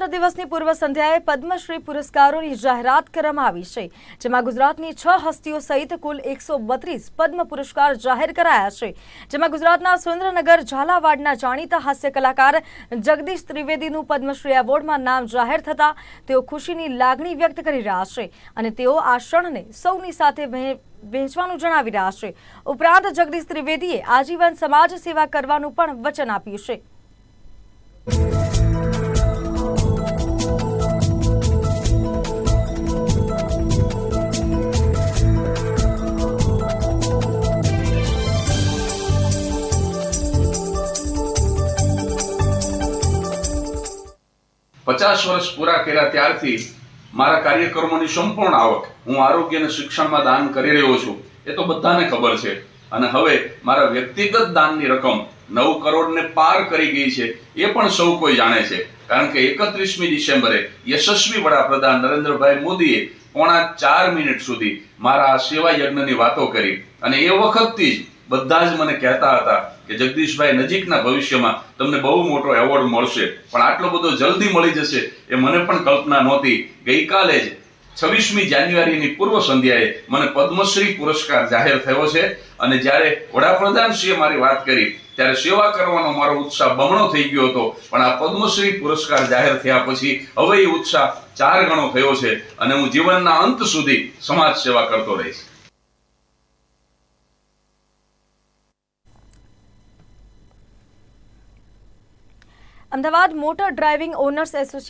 ગણતંત્ર દિવસની પૂર્વ સંધ્યાએ પદ્મશ્રી પુરસ્કારોની જાહેરાત કરવામાં આવી છે, જેમાં ગુજરાતની છ હસ્તીઓ સહિત કુલ એકસો બત્રીસ પદ્મ પુરસ્કાર જાહેર કરાયા છે. જેમાં ગુજરાતના સુરેન્દ્રનગર, ઝાલાવાડના જાણીતા હાસ્ય કલાકાર જગદીશ ત્રિવેદીનું પદ્મશ્રી એવોર્ડમાં નામ જાહેર થતાં તેઓ ખુશીની લાગણી વ્યક્ત કરી રહ્યા છે અને તેઓ આ ક્ષણને સૌની સાથે વહેંચવાનું જણાવી રહ્યા છે. ઉપરાંત જગદીશ ત્રિવેદીએ આજીવન સમાજ સેવા કરવાનું પણ વચન આપ્યું છે. પચાસ વર્ષ પૂરા કર્યા ત્યારથી મારા કાર્યક્રમોની સંપૂર્ણ આવક હું આરોગ્ય અને શિક્ષણમાં દાન કરી રહ્યો છું. એ તો બધાને ખબર છે. અને હવે મારા વ્યક્તિગત દાનની રકમ નવ કરોડને પાર કરી ગઈ છે. એ પણ સૌ કોઈ જાણે છે. કારણ કે એકત્રીસમી ડિસેમ્બરે યશસ્વી વડાપ્રધાન નરેન્દ્રભાઈ મોદીએ પોણા ચાર મિનિટ સુધી મારા સેવા યજ્ઞની વાતો કરી. અને એ વખતથી જ બધા જ મને કહેતા હતા કે, જગદીશભાઈ, નજીકના ભવિષ્યમાં તમને બહુ મોટો એવોર્ડ મળશે. પણ આટલો બધો જલ્દી મળી જશે એ મને પણ કલ્પના નહોતી. ગઈકાલે જ છવ્વીસમી જાન્યુઆરીની પૂર્વ સંધ્યાએ મને પદ્મશ્રી પુરસ્કાર જાહેર થયો છે અને જ્યારે વડાપ્રધાનશ્રીએ મારી વાત કરી, ત્યારે સેવા કરવાનો મારો ઉત્સાહ બમણો થઈ ગયો હતો. પણ આ પદ્મશ્રી પુરસ્કાર જાહેર થયા પછી હવે એ ઉત્સાહ ચાર ગણો થયો છે અને હું જીવનના અંત સુધી સમાજ સેવા કરતો રહીશ. Ahmedabad motor driving owners association